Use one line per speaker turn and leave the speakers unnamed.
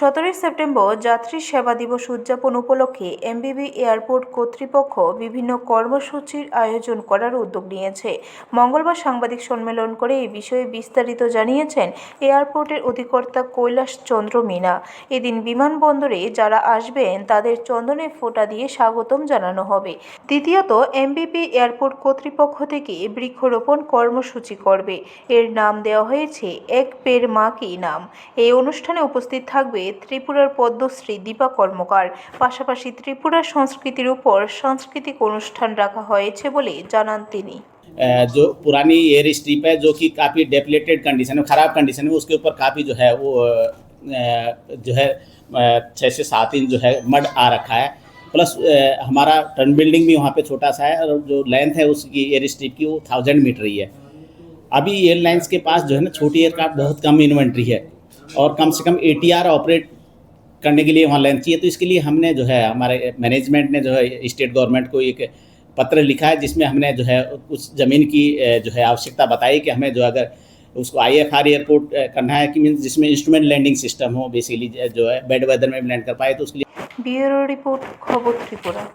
সতেরোই সেপ্টেম্বর যাত্রী সেবা দিবস উদযাপন উপলক্ষে এমবিবি এয়ারপোর্ট কর্তৃপক্ষ বিভিন্ন কর্মসূচির আয়োজন করার উদ্যোগ নিয়েছে। মঙ্গলবার সাংবাদিক সম্মেলন করে এই বিষয়ে বিস্তারিত জানিয়েছেন এয়ারপোর্টের অধিকর্তা কৈলাস চন্দ্র মিনা এদিন বিমানবন্দরে যারা আসবেন, তাদের চন্দনে ফোঁটা দিয়ে স্বাগতম জানানো হবে। দ্বিতীয়ত এমবিপি এয়ারপোর্ট কর্তৃপক্ষ থেকে বৃক্ষরোপণ কর্মসূচি করবে। এর নাম দেওয়া হয়েছে এক পের মা কি নাম এই অনুষ্ঠানে উপস্থিত থাকবে ত্রিপুরার পদ্মশ্রী দীপা কর্মকার পাশাপাশি ত্রিপুরার সংস্কৃতির উপর সাংস্কৃতিক অনুষ্ঠান রাখা হয়েছে বলে জানান তিনি
अ, जो पुरानी एयर स्ट्रिप है जो कि काफ़ी डेपलेटेड कंडीशन में ख़राब कंडीशन में उसके ऊपर काफ़ी जो है वो अ, जो है अ, छः से सात इंच जो है मड आ रखा है प्लस अ, हमारा टर्न बिल्डिंग भी वहाँ पे छोटा सा है और जो लेंथ है उसकी एयर स्ट्रिप की वो थाउजेंड मीटर ही है अभी एयरलाइंस के पास जो है ना छोटी एयरक्राफ्ट बहुत कम इन्वेंट्री है और कम से कम एटीआर ऑपरेट करने के लिए वहाँ लैंड चाहिए। तो इसके लिए हमने जो है, हमारे मैनेजमेंट ने जो है स्टेट गवर्नमेंट को एक पत्र लिखा है, जिसमें हमने जो है, उस ज़मीन की जो है आवश्यकता बताई कि हमें जो अगर उसको आई एफ़ आर एयरपोर्ट करना है, कि मीन जिसमें इंस्ट्रूमेंट लैंडिंग सिस्टम हो बेसिकली जो है बेड वेदर में लैंड कर पाए तो उसके लिए
ब्यूरो रिपोर्ट, खबर त्रिपुरा।